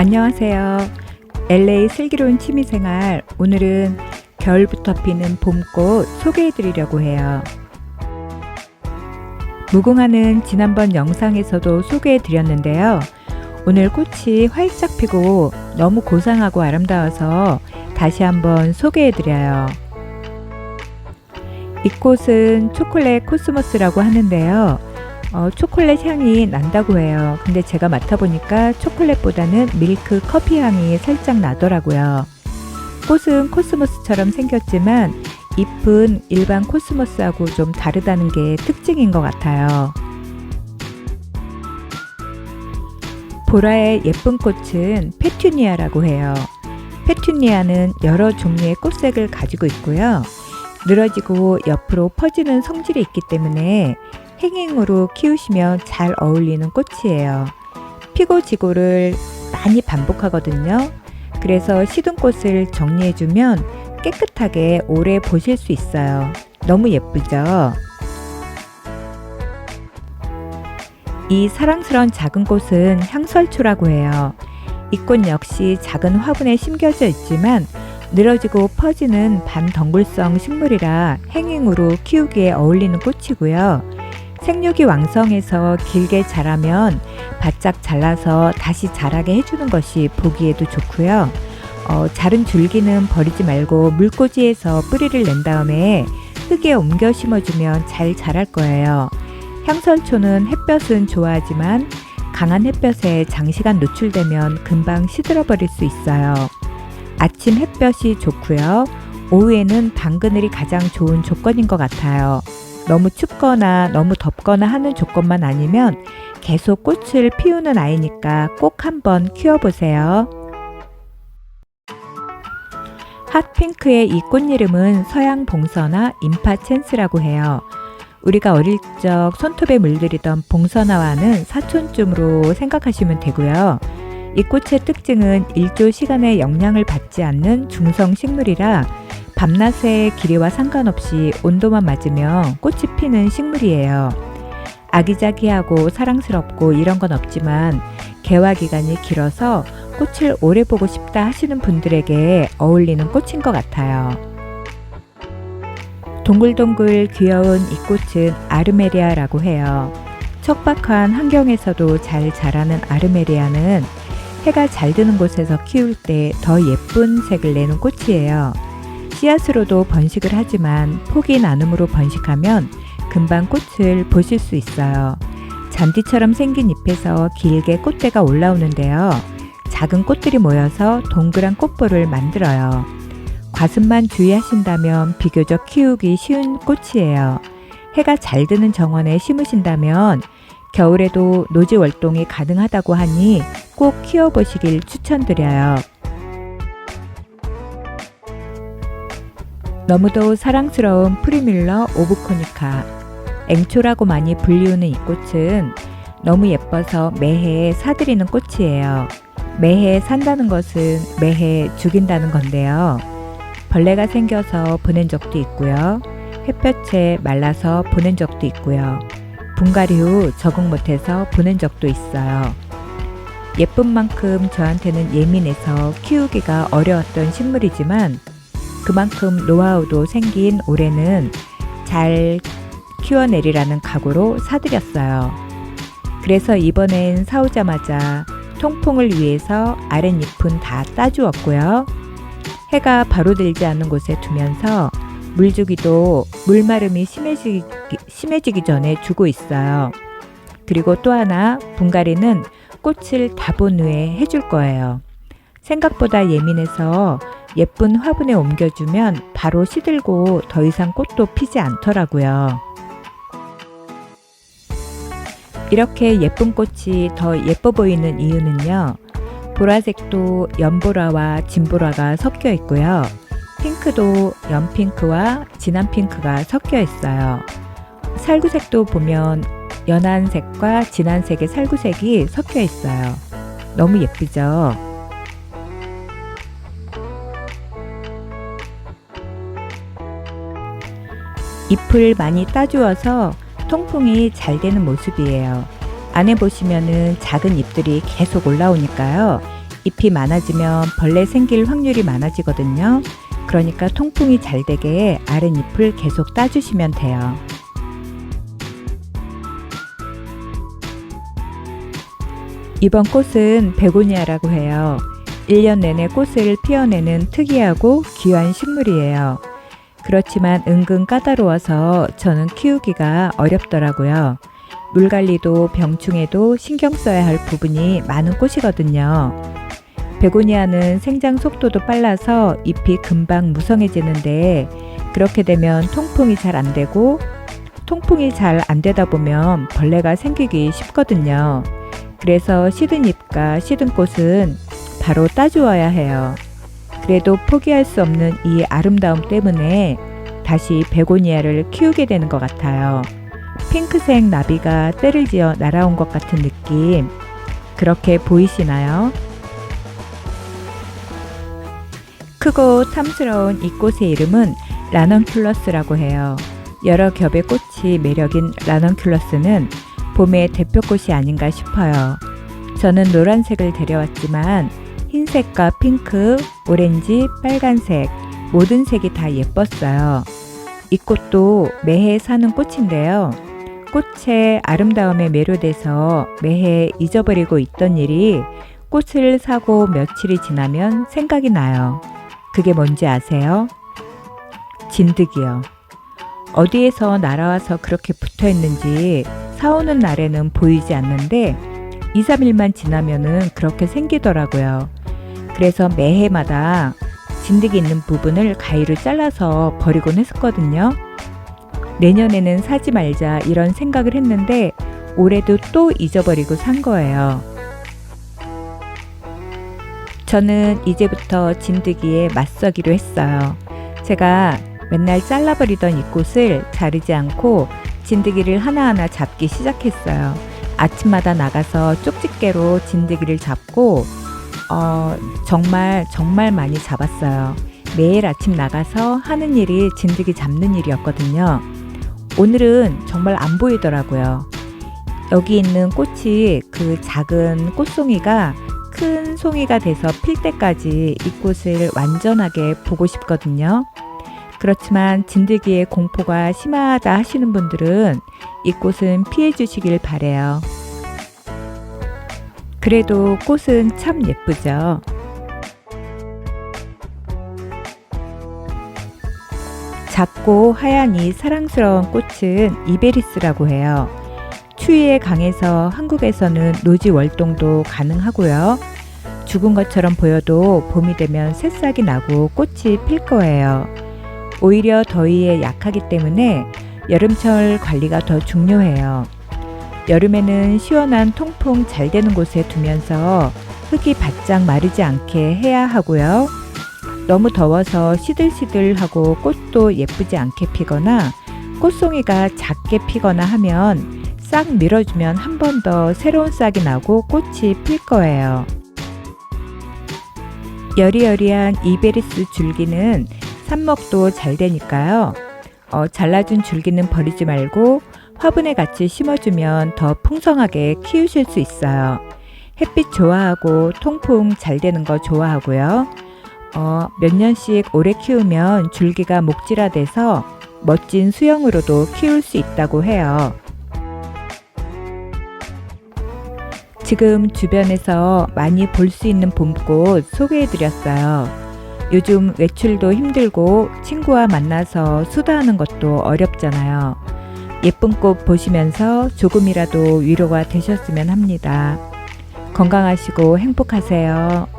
안녕하세요. LA 슬기로운 취미생활. 오늘은 겨울부터 피는 봄꽃 소개해 드리려고 해요. 무궁화는 지난번 영상에서도 소개해 드렸는데요. 오늘 꽃이 활짝 피고 너무 고상하고 아름다워서 다시 한번 소개해 드려요. 이 꽃은 초콜릿 코스모스라고 하는데요. 어, 초콜릿 향이 난다고 해요. 근데 제가 맡아보니까 초콜릿보다는 밀크 커피 향이 살짝 나더라고요. 꽃은 코스모스처럼 생겼지만 잎은 일반 코스모스하고 좀 다르다는 게 특징인 것 같아요. 보라의 예쁜 꽃은 페튜니아라고 해요. 페튜니아는 여러 종류의 꽃색을 가지고 있고요. 늘어지고 옆으로 퍼지는 성질이 있기 때문에 행잉으로 키우시면 잘 어울리는 꽃이에요. 피고 지고를 많이 반복하거든요. 그래서 시든 꽃을 정리해주면 깨끗하게 오래 보실 수 있어요. 너무 예쁘죠? 이 사랑스러운 작은 꽃은 향설초라고 해요. 이 꽃 역시 작은 화분에 심겨져 있지만 늘어지고 퍼지는 반덩굴성 식물이라 행잉으로 키우기에 어울리는 꽃이고요. 생육이 왕성해서 길게 자라면 바짝 잘라서 다시 자라게 해주는 것이 보기에도 좋고요. 어, 자른 줄기는 버리지 말고 물꽂이에서 뿌리를 낸 다음에 흙에 옮겨 심어주면 잘 자랄 거예요. 향설초는 햇볕은 좋아하지만 강한 햇볕에 장시간 노출되면 금방 시들어버릴 수 있어요. 아침 햇볕이 좋고요. 오후에는 방그늘이 가장 좋은 조건인 것 같아요. 너무 춥거나 너무 덥거나 하는 조건만 아니면 계속 꽃을 피우는 아이니까 꼭 한번 키워보세요. 핫핑크의 이 꽃 이름은 서양 봉선화 임파첸스라고 해요. 우리가 어릴 적 손톱에 물들이던 봉선화와는 사촌쯤으로 생각하시면 되고요. 이 꽃의 특징은 일조 시간의 영향을 받지 않는 중성 식물이라 밤낮의 길이와 상관없이 온도만 맞으면 꽃이 피는 식물이에요. 아기자기하고 사랑스럽고 이런 건 없지만 개화 기간이 길어서 꽃을 오래 보고 싶다 하시는 분들에게 어울리는 꽃인 것 같아요. 동글동글 귀여운 이 꽃은 아르메리아라고 해요. 척박한 환경에서도 잘 자라는 아르메리아는 해가 잘 드는 곳에서 키울 때 더 예쁜 색을 내는 꽃이에요. 씨앗으로도 번식을 하지만 폭이 나눔으로 번식하면 금방 꽃을 보실 수 있어요. 잔디처럼 생긴 잎에서 길게 꽃대가 올라오는데요. 작은 꽃들이 모여서 동그란 꽃볼을 만들어요. 과습만 주의하신다면 비교적 키우기 쉬운 꽃이에요. 해가 잘 드는 정원에 심으신다면 겨울에도 노지 월동이 가능하다고 하니 꼭 키워보시길 추천드려요. 너무도 사랑스러운 프리밀러 오브코니카. 앵초라고 많이 불리우는 이 꽃은 너무 예뻐서 매해 사들이는 꽃이에요. 매해 산다는 것은 매해 죽인다는 건데요. 벌레가 생겨서 보낸 적도 있고요. 햇볕에 말라서 보낸 적도 있고요. 분갈이 후 적응 못해서 보낸 적도 있어요. 예쁜 만큼 저한테는 예민해서 키우기가 어려웠던 식물이지만 그만큼 노하우도 생긴 올해는 잘 키워내리라는 각오로 사들였어요. 그래서 이번엔 사오자마자 통풍을 위해서 아랫잎은 다 따주었고요. 해가 바로 들지 않는 곳에 두면서 물주기도 물마름이 심해지기, 심해지기 전에 주고 있어요. 그리고 또 하나 분갈이는 꽃을 다 본 후에 해줄 거예요. 생각보다 예민해서 예쁜 화분에 옮겨주면 바로 시들고 더 이상 꽃도 피지 않더라고요. 이렇게 예쁜 꽃이 더 예뻐 보이는 이유는요. 보라색도 연보라와 진보라가 섞여 있고요. 핑크도 연핑크와 진한 핑크가 섞여 있어요. 살구색도 보면 연한 색과 진한 색의 살구색이 섞여 있어요. 너무 예쁘죠? 잎을 많이 따주어서 통풍이 잘 되는 모습이에요. 안에 보시면은 작은 잎들이 계속 올라오니까요. 잎이 많아지면 벌레 생길 확률이 많아지거든요. 그러니까 통풍이 잘 되게 아랫잎을 계속 따주시면 돼요. 이번 꽃은 베고니아라고 해요. 1년 내내 꽃을 피워내는 특이하고 귀한 식물이에요. 그렇지만 은근 까다로워서 저는 키우기가 어렵더라고요. 물 관리도 병충해도 신경 써야 할 부분이 많은 꽃이거든요. 베고니아는 생장 속도도 빨라서 잎이 금방 무성해지는데 그렇게 되면 통풍이 잘 안 되고 통풍이 잘 안 되다 보면 벌레가 생기기 쉽거든요. 그래서 시든 잎과 시든 꽃은 바로 따주어야 해요. 그래도 포기할 수 없는 이 아름다움 때문에 다시 베고니아를 키우게 되는 것 같아요. 핑크색 나비가 때를 지어 날아온 것 같은 느낌. 그렇게 보이시나요? 크고 탐스러운 이 꽃의 이름은 라넌큘러스라고 해요. 여러 겹의 꽃이 매력인 라넌큘러스는 봄의 대표꽃이 아닌가 싶어요. 저는 노란색을 데려왔지만 흰색과 핑크, 오렌지, 빨간색 모든 색이 다 예뻤어요. 이 꽃도 매해 사는 꽃인데요. 꽃의 아름다움에 매료돼서 매해 잊어버리고 있던 일이 꽃을 사고 며칠이 지나면 생각이 나요. 그게 뭔지 아세요? 진드기요. 어디에서 날아와서 그렇게 붙어 있는지 사오는 날에는 보이지 않는데 2, 3일만 지나면은 그렇게 생기더라고요. 그래서 매해마다 진드기 있는 부분을 가위로 잘라서 버리곤 했었거든요. 내년에는 사지 말자 이런 생각을 했는데 올해도 또 잊어버리고 산 거예요. 저는 이제부터 진드기에 맞서기로 했어요. 제가 맨날 잘라버리던 이 꽃을 자르지 않고 진드기를 하나하나 잡기 시작했어요. 아침마다 나가서 쪽집게로 진드기를 잡고 어, 정말 정말 많이 잡았어요. 매일 아침 나가서 하는 일이 진드기 잡는 일이었거든요. 오늘은 정말 안 보이더라고요. 여기 있는 꽃이 그 작은 꽃송이가 큰 송이가 돼서 필 때까지 이 꽃을 완전하게 보고 싶거든요. 그렇지만 진드기의 공포가 심하다 하시는 분들은 이 꽃은 피해 주시길 바래요. 그래도 꽃은 참 예쁘죠. 작고 하얀 이 사랑스러운 꽃은 이베리스라고 해요. 추위에 강해서 한국에서는 노지 월동도 가능하고요. 죽은 것처럼 보여도 봄이 되면 새싹이 나고 꽃이 필 거예요. 오히려 더위에 약하기 때문에 여름철 관리가 더 중요해요. 여름에는 시원한 통풍 잘 되는 곳에 두면서 흙이 바짝 마르지 않게 해야 하고요. 너무 더워서 시들시들하고 꽃도 예쁘지 않게 피거나 꽃송이가 작게 피거나 하면 싹 밀어주면 한 번 더 새로운 싹이 나고 꽃이 필 거예요. 여리여리한 이베리스 줄기는 삽먹도 잘 되니까요. 어, 잘라준 줄기는 버리지 말고 화분에 같이 심어주면 더 풍성하게 키우실 수 있어요. 햇빛 좋아하고 통풍 잘 되는 거 좋아하고요. 어, 몇 년씩 오래 키우면 줄기가 목질화돼서 멋진 수영으로도 키울 수 있다고 해요. 지금 주변에서 많이 볼 수 있는 봄꽃 소개해 드렸어요. 요즘 외출도 힘들고 친구와 만나서 수다하는 것도 어렵잖아요. 예쁜 꽃 보시면서 조금이라도 위로가 되셨으면 합니다. 건강하시고 행복하세요.